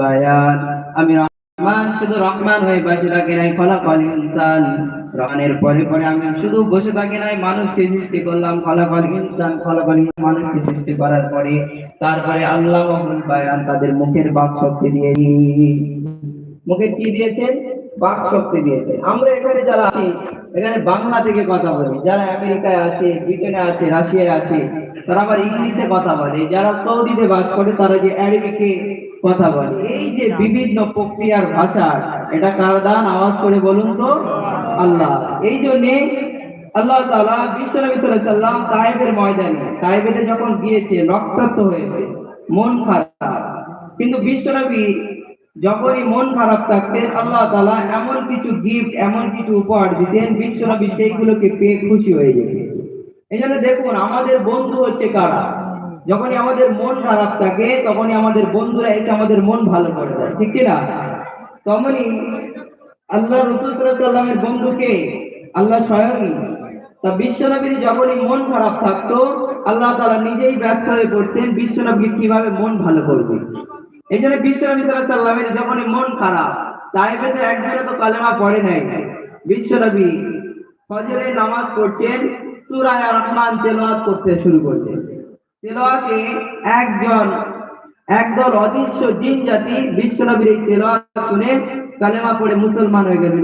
বায়ান। আমি রহমান, শুধু রহমান হয়ে বসে থাকি নাই খলাকল ইনসান। রহমানের পরে পরে আমি শুধু বসে থাকি নাই, মানুষকে সৃষ্টি করলাম ইনসান মানুষকে সৃষ্টি করার পরে তারপরে আল্লাহ বায়ান, তাদের মুখের বাক শক্তি দিয়ে মুখে কি দিয়েছেন? বাক শক্তি দিয়েছেন। আমরা এখানে যারা আছি, এখানে বাংলা থেকে কথা বলি। যারা আমেরিকায় আছে, ব্রিটেনে আছে, রাশিয়ায় আছে তারা আবার ইংলিশে কথা বলে। যারা সৌদিতে বাস করে, তারা যে কথা বলে। এই যে বিভিন্ন প্রক্রিয়ার ভাষা, এটা কার দান? আওয়াজ করে বলুন তো। আল্লাহ। এই জন্যে আল্লাহ তাআলা বিশ্ব নবী সাল্লাল্লাহু আলাইহি সাল্লাম ময়দানে যখন গিয়েছে, রক্তাক্ত হয়েছে, মন খারাপ। কিন্তু বিশ্বনবী যখনই মন খারাপ থাকতেন, আল্লাহ তাআলা এমন কিছু গিফট এমন কিছু উপহার দিতেন বিশ্বনবী সেইগুলোকে পেয়ে খুশি হয়ে যেতেন। এই জন্য দেখুন, আমাদের বন্ধু হচ্ছে কারা? যখনই আমাদের মন খারাপ থাকে, তখনই আমাদের বন্ধুরা এসে আমাদের মন ভালো করে দেয়, ঠিক কি না? তখনই আল্লাহ রসুল সাল্লাল্লাহু সাল্লামের বন্ধুকে, আল্লাহ স্বয়ংই তা বিশ্বনবীর যখনই মন খারাপ থাকতো, আল্লাহ তাআলা নিজেই ব্যস্ত হয়ে পড়তেন বিশ্বনবী কীভাবে মন ভালো করবে। এই জন্য বিশ্বনবী সাল্লাল্লাহু সাল্লামের যখনই মন খারাপ তাইবেতে একজনে তো কালেমা পড়ে নাই। বিশ্বনবী ফজরের নামাজ পড়ছেন সূরা আর রহমান তেলাওয়াত করতে শুরু করলেন তেলোয়াতে একজন, একদল অদৃশ্য জিন জাতি বিশ্বনবীর এই তেলোয়াত শুনে কালেমা পড়ে মুসলমান হয়ে গেল